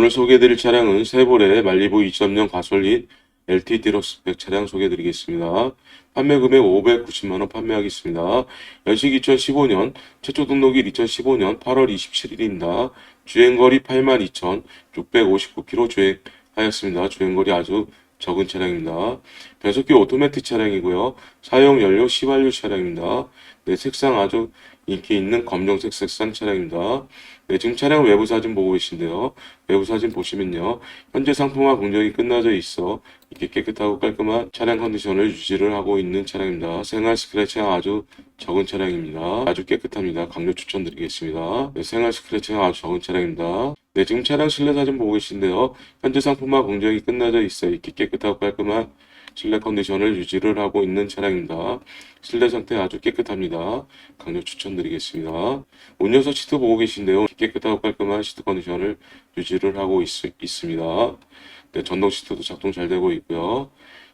오늘 소개해드릴 차량은 세보레 말리부 2.0 가솔린 LT 디럭스백 차량 소개해드리겠습니다. 판매 금액 590만원 판매하겠습니다. 연식 2015년, 최초 등록일 2015년 8월 27일입니다. 주행거리 82,659km 주행하였습니다. 주행거리 아주 적은 차량입니다. 변속기 오토매틱 차량이고요. 사용 연료 시완료 차량입니다. 네, 색상 아주 인기 있는 검정색 색상 차량입니다. 네, 지금 차량 외부 사진 보고 계신데요. 외부 사진 보시면요. 현재 상품화 공정이 끝나져 있어 이렇게 깨끗하고 깔끔한 차량 컨디션을 유지를 하고 있는 차량입니다. 생활 스크래치가 아주 적은 차량입니다. 아주 깨끗합니다. 강력 추천드리겠습니다. 네, 생활 스크래치가 아주 적은 차량입니다. 네, 지금 차량 실내 사진 보고 계신데요. 현재 상품화 공정이 끝나져 있어 이렇게 깨끗하고 깔끔한 실내 컨디션을 유지를 하고 있는 차량입니다. 실내 상태 아주 깨끗합니다. 강력 추천드리겠습니다. 운전석 시트 보고 계신데요. 깨끗하고 깔끔한 시트 컨디션을 유지를 하고 있, 있습니다. 네, 전동 시트도 작동 잘 되고 있고요.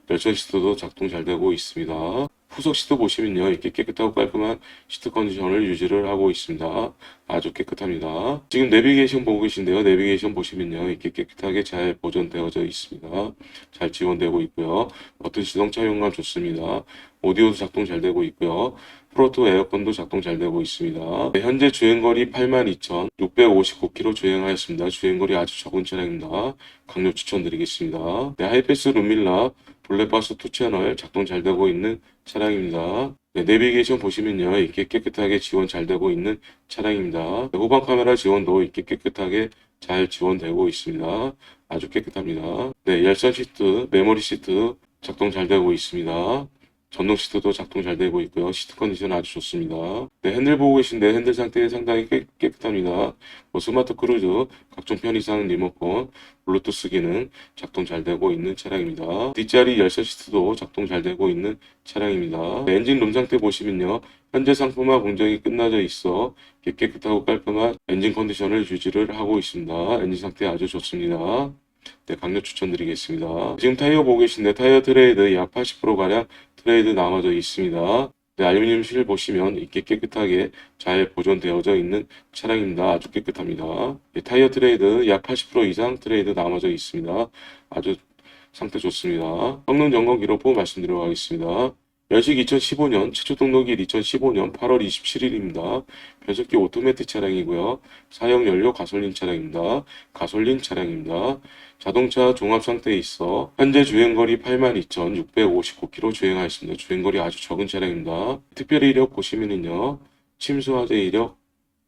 열선 시트도 작동 잘 되고 있습니다. 후석 시트 보시면요. 이렇게 깨끗하고 깔끔한 시트 컨디션을 유지를 하고 있습니다. 아주 깨끗합니다. 지금 내비게이션 보고 계신데요. 내비게이션 보시면요. 이렇게 깨끗하게 잘 보존되어져 있습니다. 잘 지원되고 있고요. 버튼 시동 차용감 좋습니다. 오디오도 작동 잘 되고 있고요. 프로토 에어컨도 작동 잘 되고 있습니다. 네, 현재 주행거리 82,659km 주행하였습니다. 주행거리 아주 적은 차량입니다. 강력 추천드리겠습니다. 네, 하이패스 룸밀라 블랙박스 2채널 작동 잘 되고 있는 차량입니다. 네, 내비게이션 보시면요. 이렇게 깨끗하게 지원 잘 되고 있는 차량입니다. 네, 후방 카메라 지원도 이렇게 깨끗하게 잘 지원되고 있습니다. 아주 깨끗합니다. 네, 열선 시트, 메모리 시트 작동 잘 되고 있습니다. 전동 시트도 작동 잘 되고 있고요. 시트 컨디션 아주 좋습니다. 네, 핸들 보고 계신데 핸들 상태 상당히 깨, 깨끗합니다. 뭐 스마트 크루즈, 각종 편의상 리모컨, 블루투스 기능 작동 잘 되고 있는 차량입니다. 뒷자리 열선 시트도 작동 잘 되고 있는 차량입니다. 네, 엔진 룸 상태 보시면요. 현재 상품화 공정이 끝나져 있어 깨끗하고 깔끔한 엔진 컨디션을 유지를 하고 있습니다. 엔진 상태 아주 좋습니다. 네, 강력 추천드리겠습니다. 지금 타이어 보고 계신데 타이어 트레이드 약 80%가량 트레이드 남아져 있습니다. 네, 알루미늄 실 보시면 이렇게 깨끗하게 잘 보존되어져 있는 차량입니다. 아주 깨끗합니다. 네, 타이어 트레이드 약 80% 이상 트레이드 남아져 있습니다. 아주 상태 좋습니다. 성능 점검 기록 말씀드리도록 하겠습니다. 연식 2015년, 최초 등록일 2015년 8월 27일입니다. 변속기 오토매틱 차량이고요. 사용 연료 가솔린 차량입니다. 가솔린 차량입니다. 자동차 종합 상태에 있어 현재 주행거리 82,659km 주행하였습니다. 주행거리 아주 적은 차량입니다. 특별히 이력 보시면은요. 침수화재 이력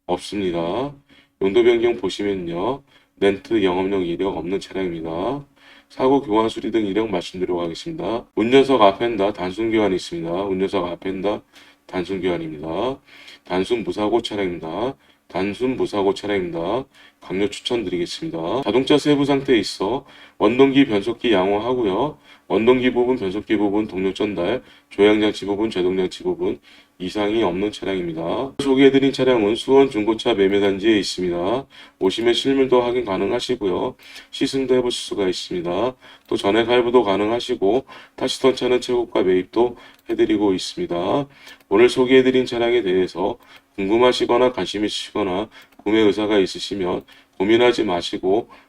없습니다. 용도 변경 보시면요. 렌트 영업용 이력 없는 차량입니다. 사고 교환 수리 등 이력 말씀드리도록 하겠습니다. 운전석 앞엔다 단순 교환이 있습니다. 운전석 앞엔다 단순 교환입니다. 단순 무사고 차량입니다. 단순 무사고 차량입니다. 강력 추천드리겠습니다. 자동차 세부 상태에 있어 원동기 변속기 양호하고요. 원동기 부분, 변속기 부분, 동력 전달, 조향장치 부분, 제동장치 부분 이상이 없는 차량입니다. 소개해드린 차량은 수원 중고차 매매단지에 있습니다. 오시면 실물도 확인 가능하시고요. 시승도 해보실 수가 있습니다. 또 전액 할부도 가능하시고 타시던 차는 최고가 매입도 해드리고 있습니다. 오늘 소개해드린 차량에 대해서 궁금하시거나 관심 있으시거나 구매 의사가 있으시면 고민하지 마시고